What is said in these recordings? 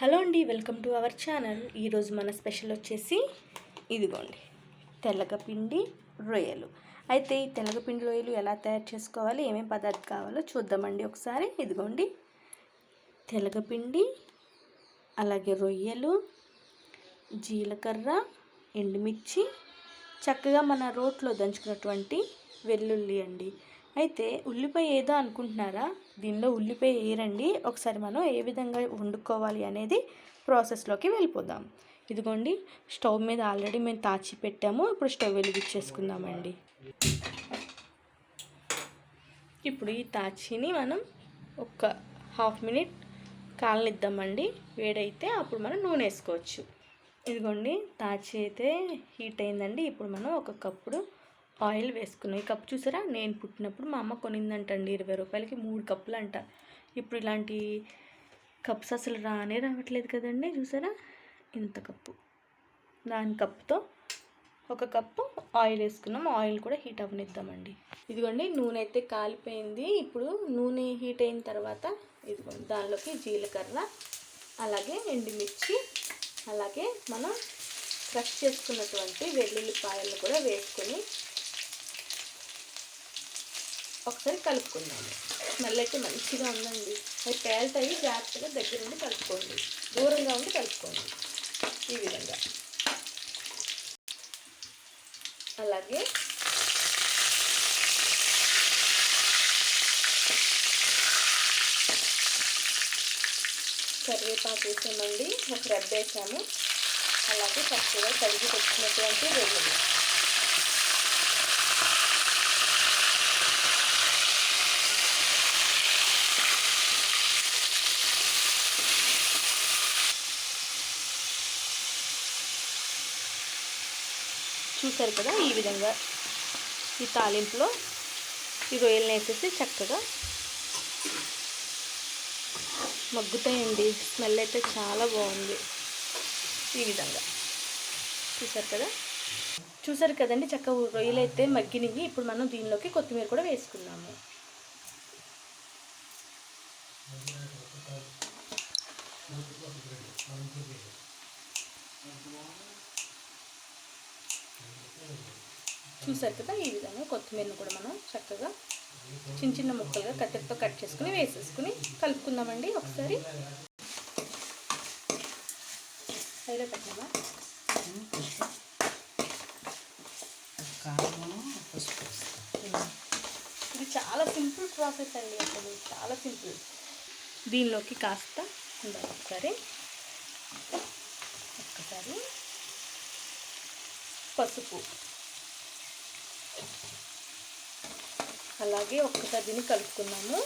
Hello అండి welcome to our channel. ఈరోజు మన స్పెషల్ వచ్చేసి ఇదిగోండి తెల్లగపిండి రొయ్యలు. అయితే ఈ తెల్లగపిండి రొయ్యలు ఎలా తయారు చేసుకోవాలి ఏమేమి పదార్థం కావాలో చూద్దామండి ఒకసారి. ఇదిగోండి తెల్లగపిండి అలాగే రొయ్యలు జీలకర్ర ఎండుమిర్చి చక్కగా మన రోట్లో దంచుకున్నటువంటి వెల్లుల్లి అండి. అయితే ఉల్లిపాయ ఏదో అనుకుంటున్నారా? దీనిలో ఉల్లిపాయ వేయరండి ఒకసారి మనం ఏ విధంగా వండుకోవాలి అనేది ప్రాసెస్లోకి వెళ్ళిపోదాం. ఇదిగోండి స్టవ్ మీద ఆల్రెడీ మేము తాచి పెట్టాము. ఇప్పుడు స్టవ్ వెలిగించేసుకుందామండి. ఇప్పుడు ఈ తాచిని మనం ఒక హాఫ్ మినిట్ కాలనిద్దామండి. వేడైతే అప్పుడు మనం నూనె వేసుకోవచ్చు. ఇదిగోండి తాచి అయితే హీట్ అయిందండి. ఇప్పుడు మనం ఒక కప్పుడు ఆయిల్ వేసుకున్నాం. ఈ కప్పు చూసారా? నేను పుట్టినప్పుడు మా అమ్మ కొనిందంటండి ఇరవై రూపాయలకి మూడు కప్పులు అంట ఇప్పుడు ఇలాంటి కప్స్ అసలు రానే రావట్లేదు కదండి చూసారా? ఇంత కప్పు. దాని కప్పుతో ఒక కప్పు ఆయిల్ వేసుకున్నాం. ఆయిల్ కూడా హీట్ అవ్వనిద్దామండి. ఇదిగోండి నూనె అయితే కాలిపోయింది. ఇప్పుడు నూనె హీట్ అయిన తర్వాత ఇదిగోండి దానిలోకి జీలకర్ర అలాగే ఎండుమిర్చి అలాగే మనం క్రష్ చేసుకున్నటువంటి వెల్లుల్లిపాయలను కూడా వేసుకొని ఒకసారి కలుపుకుందాము స్మెల్ అయితే మంచిగా ఉందండి. అవి పేలుతాయి జాగ్రత్తగా దగ్గర నుండి కలుపుకోండి. దూరంగా ఉండి కలుపుకోండి. ఈ విధంగా. అలాగే కరివేపాకు వేసామండి. ఒక రెబ్బ వేసాము అలాగే చక్కగా కలిగి తెచ్చినటువంటి వెల్లుల్లి. చూసారు కదా ఈ విధంగా ఈ తాలింపులో. ఈ రొయ్యలను వేసేసి చక్కగా మగ్గుతాయండి. స్మెల్ అయితే చాలా బాగుంది ఈ విధంగా. చూసారు కదా? చూసారు కదండి? చక్కగా రొయ్యలు అయితే మగ్గినవి. ఇప్పుడు మనం దీనిలోకి కొత్తిమీర కూడా వేసుకున్నాము చూసారు కదా ఈ విధంగా కొత్తిమీరను కూడా మనం చక్కగా చిన్న చిన్న ముక్కలుగా కత్తెరతో కట్ చేసుకుని వేసేసుకుని కలుపుకుందామండి ఒకసారి. పెట్టామా ఇది చాలా సింపుల్ ప్రాసెస్ అండి అసలు చాలా సింపుల్. దీనిలోకి కాస్త ఉండాలి. ఒకసారి ఒక్కసారి. పసుపు. అలాగే ఒక్కసారి దీన్ని కలుపుకున్నాము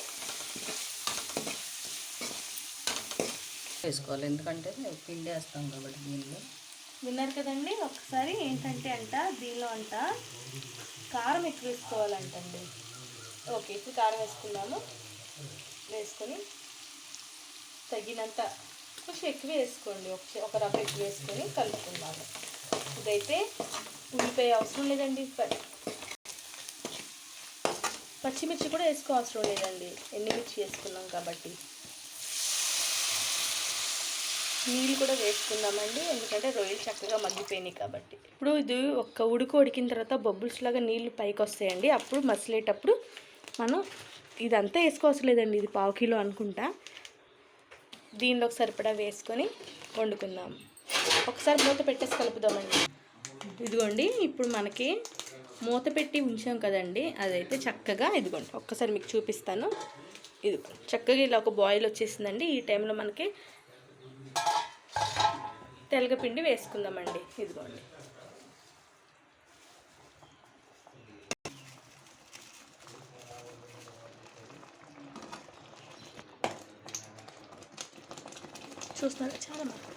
వేసుకోవాలి. ఎందుకంటే పిండి వేస్తాం కాబట్టి దీనిలో. విన్నారు కదండి? ఒకసారి ఏంటంటే అంట దీనిలో అంట కారం ఎక్కువ వేసుకోవాలంటండి. ఓకే ఇప్పుడు కారం వేసుకున్నాము వేసుకొని తగినంత కొంచెం ఎక్కువ వేసుకోండి. ఒక ఒక రవ్వ ఎక్కువ వేసుకొని కలుపుకున్నాము ఇదైతే ఉల్లిపాయ అవసరం లేదండి. ప- పచ్చిమిర్చి కూడా వేసుకో అవసరం లేదండి. ఎండుమిర్చి వేసుకున్నాం కాబట్టి. నీళ్ళు కూడా వేసుకుందామండి. ఎందుకంటే రొయ్యలు చక్కగా మగ్గిపోయినాయి కాబట్టి. ఇప్పుడు ఇది ఒక్క ఉడుకు ఉడికిన తర్వాత బొబ్బుల్స్ లాగా నీళ్ళు పైకి వస్తాయండి. అప్పుడు మసిలేటప్పుడు మనం ఇదంతా వేసుకోవసలేదండి ఇది పావు కిలో అనుకుంటా. దీనిలోకి సరిపడా వేసుకొని వండుకుందాం. ఒకసారి మూత పెట్టేసి కలుపుదామండి. ఇదిగోండి ఇప్పుడు మనకి మూత పెట్టి ఉంచాం కదండి అదైతే చక్కగా ఇదిగోండి ఒక్కసారి మీకు చూపిస్తాను. ఇది చక్కగా ఇలా ఒక బాయిల్ వచ్చేసిందండి. ఈ టైంలో మనకి తెలగపిండి వేసుకుందామండి. ఇదిగోండి. చూస్తున్నారా? చాలా మంది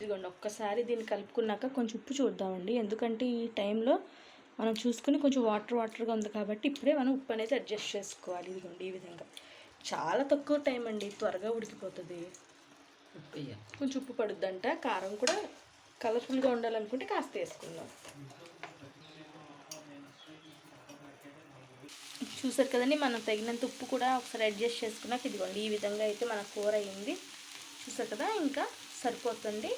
ఇదిగోండి ఒక్కసారి దీన్ని కలుపుకున్నాక కొంచెం ఉప్పు చూద్దామండి. ఎందుకంటే ఈ టైంలో మనం చూసుకుని కొంచెం వాటర్ వాటర్గా ఉంది కాబట్టి ఇప్పుడే మనం ఉప్పు అనేది అడ్జస్ట్ చేసుకోవాలి. ఇదిగోండి ఈ విధంగా. చాలా తక్కువ టైం అండి త్వరగా ఉడికిపోతుంది. ఉప్పు కొంచెం ఉప్పు పడుద్దంట కారం కూడా కలర్ఫుల్గా ఉండాలనుకుంటే కాస్త వేసుకుందాం. చూసారు కదండి మనం తగినంత ఉప్పు కూడా ఒకసారి అడ్జస్ట్ చేసుకున్నాక ఇదిగోండి ఈ విధంగా అయితే మన కూర అయింది. చూసారు కదా ఇంకా సరిపోతుంది.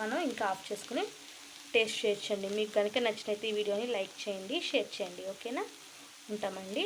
మనం ఇంకా ఆఫ్ చేసుకుని టేస్ట్ చేయొచ్చండి. మీకు కనుక నచ్చినైతే ఈ వీడియోని లైక్ చేయండి షేర్ చేయండి. ఓకేనా? ఉంటామండి.